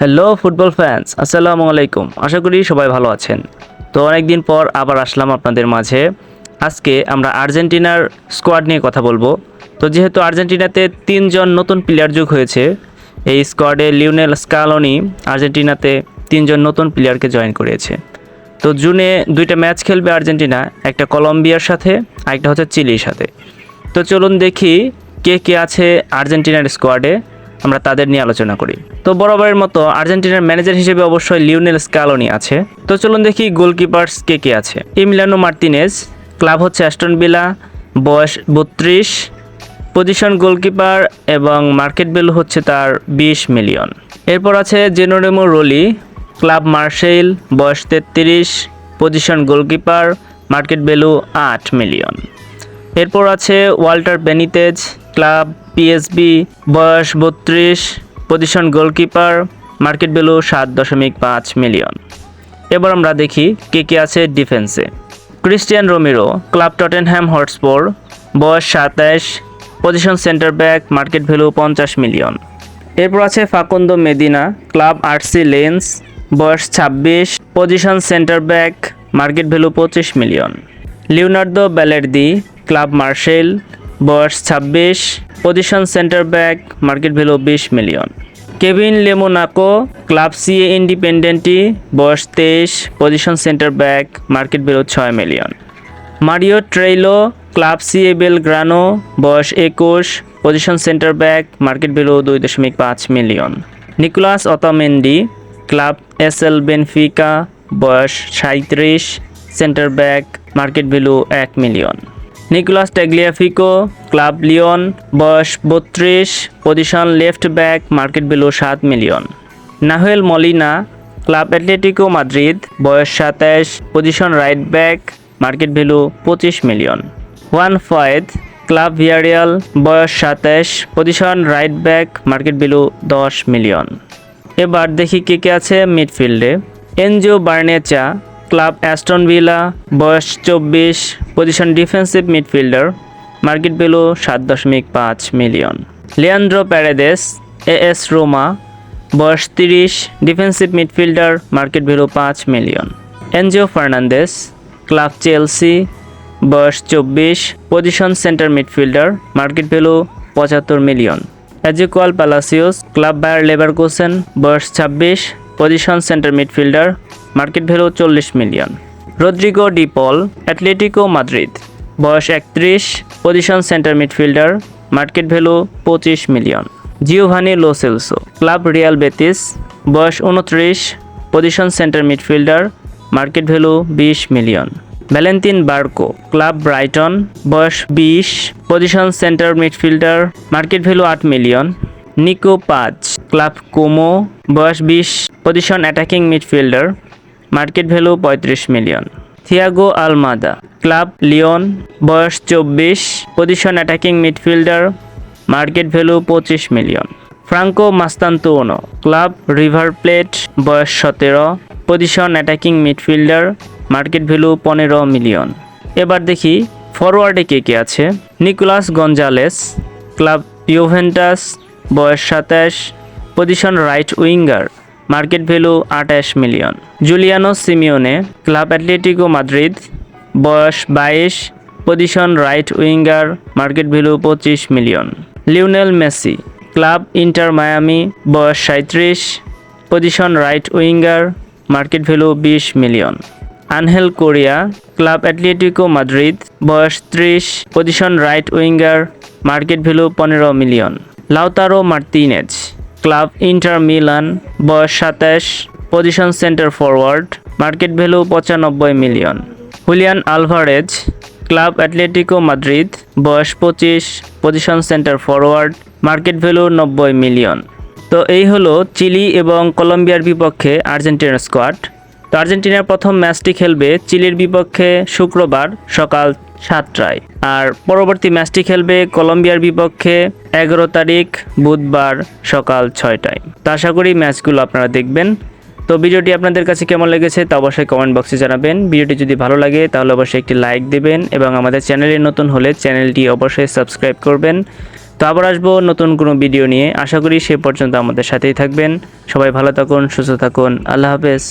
Hello football fans আসসালামু আলাইকুম আশা করি সবাই ভালো আছেন। তো অনেকদিন পর আবার আসলাম আপনাদের মাঝে। আজকে আমরা আর্জেন্টিনার স্কোয়াড নিয়ে কথা বলব। তো যেহেতু আর্জেন্টিনাতে তিনজন নতুন প্লেয়ার যোগ হয়েছে, এই স্কোয়াডে লিওনেল স্কালনি আর্জেন্টিনাতে তিনজন নতুন প্লেয়ারকে জয়েন করিয়েছে তো জুনে দুইটা ম্যাচ খেলবে আর্জেন্টিনা, একটা কলম্বিয়ার সাথে, আরেকটা হচ্ছে চিলির সাথে। তো চলুন দেখি কে কে আছে আর্জেন্টিনার স্কোয়াডে আমরা তাদের নিয়ে আলোচনা করি। তো বরাবরের মতো আর্জেন্টিনার ম্যানেজার হিসেবে অবশ্যই লিওনেল স্কালোনি আছে। তো চলুন দেখি গোলকিপার্স কে কে আছে। ইমিলানো মার্তিনেজ, ক্লাব হচ্ছে অ্যাস্টন বিলা বয়স বত্রিশ, পজিশন গোলকিপার এবং মার্কেট ভ্যালু হচ্ছে তার বিশ মিলিয়ন। এরপর আছে জেনোরেমো রোলি, ক্লাব মার্শেল বয়স তেত্রিশ, পজিশন গোলকিপার, মার্কেট ভ্যালু আট মিলিয়ন। এরপর আছে ওয়াল্টার বেনিতেজ ক্লাব পিএসবি বয়স বত্রিশ পজিশন গোলকিপার মার্কেট ভ্যালু সাত দশমিক পাঁচ মিলিয়ন এবার আমরা দেখি কে কে আছে ডিফেন্সে Cristian Romero club Tottenham Hotspur বয়স সাতাশ position centre back market value পঞ্চাশ মিলিয়ন এরপর আছে Facundo Medina club RC Lens বয়স ছাব্বিশ position centre back market value পঁচিশ million Leonardo Balerdi club Marseille বয়স ছাব্বিশ position centre back market value বিশ million Kevin Lomonaco club CA Independiente বয়স তেইশ position centre back market value ছয় million Mariano Troilo club CA Belgrano বয়স একুশ position centre back market value দুই দশমিক পাঁচ million Nicolas Otamendi club S L Benfica বয়স সাঁত্রিশ সেন্টার ব্যাক মার্কেট ভ্যালু এক million Nicolas Tagliafico club Lyon, বয়স বত্রিশ, position left back, market value সাত million. Nahuel Molina, club Atletico Madrid, বয়স সাতাশ position right back, market value পঁচিশ million. Juan Foyth, club Villarreal, বয়স সাতাশ position right back, market value দশ million. এবার দেখি কে কে আছে মিডফিল্ডে। Enzo Barrenechea club Aston Villa, বয়স চব্বিশ position defensive midfielder market value সাত দশমিক পাঁচ million Leandro Paredes AS Roma বয়স তিরিশ ডিফেন্সিভ মিডফিল্ডার মার্কেট ভ্যালু পাঁচ million Enzo Fernandez club Chelsea বয়স চব্বিশ position centre midfielder market value পঁচাত্তর million Exequiel Palacios club Bayer Leverkusen বয়স ছাব্বিশ position centre midfielder market value চল্লিশ million. Rodrigo De Paul Atletico Madrid. বয়স একত্রিশ, position centre midfielder, market value পঁচিশ million. Giovani Lo Celso club Real Betis. বয়স উনত্রিশ position centre midfielder, market value বিশ million. Valentin Barco, club Brighton. বয়স বিশ, position centre midfielder, market value আট million. Nico Paz, club Como. বয়স বিশ, position attacking midfielder market value পঁয়ত্রিশ million. Thiago Almada, club Lyon, বয়স চব্বিশ, position attacking midfielder, market value পঁচিশ million. Franco Mastantuono club River Plate, বয়স সতেরো, position attacking midfielder, market value পনেরো million. এবার দেখি ফরওয়ার্ডে কে কে আছে। নিকোলাস গঞ্জালেস, ক্লাব ইউভেন্টাস, বয়স সাতাশ, position right winger market value আঠাশ million. Giuliano Simeone club Atletico Madrid, বয়স বাইশ, position right winger, market value পঁচিশ million. Lionel Messi, club Inter Miami, বয়স সাঁত্রিশ, position right winger, market value বিশ million. Angel Correa, club Atletico Madrid, বয়স ত্রিশ, position right winger, market value পনেরো million. Lautaro Martinez club Inter Milan, বয়স সাতাশ position centre forward market value পঁচানব্বই million Julian Alvarez, club Atletico Madrid, বয়স পঁচিশ position centre forward market value নব্বই million তো এই হলো চিলি এবং কলম্বিয়ার বিপক্ষে আর্জেন্টিনা স্কোয়াড তো আর্জেন্টিনার প্রথম ম্যাচটি খেলবে চিলির বিপক্ষে শুক্রবার সকাল সাতটায়। আর পরবর্তী ম্যাচটি খেলবে কলম্বিয়ার বিপক্ষে এগারো তারিখ বুধবার সকাল ছয়টায়। তো আশা করি ম্যাচগুলো আপনারা দেখবেন। তো ভিডিওটি আপনাদের কাছে কেমন লেগেছে তা অবশ্যই কমেন্ট বক্সে জানাবেন। ভিডিওটি যদি ভালো লাগে তাহলে অবশ্যই একটি লাইক দেবেন এবং আমাদের চ্যানেলে নতুন হলে চ্যানেলটি অবশ্যই সাবস্ক্রাইব করবেন। তো আবার আসব নতুন কোনো ভিডিও নিয়ে। আশা করি সে পর্যন্ত আমাদের সাথেই থাকবেন। সবাই ভালো থাকুন, সুস্থ থাকুন। আল্লাহ হাফেজ।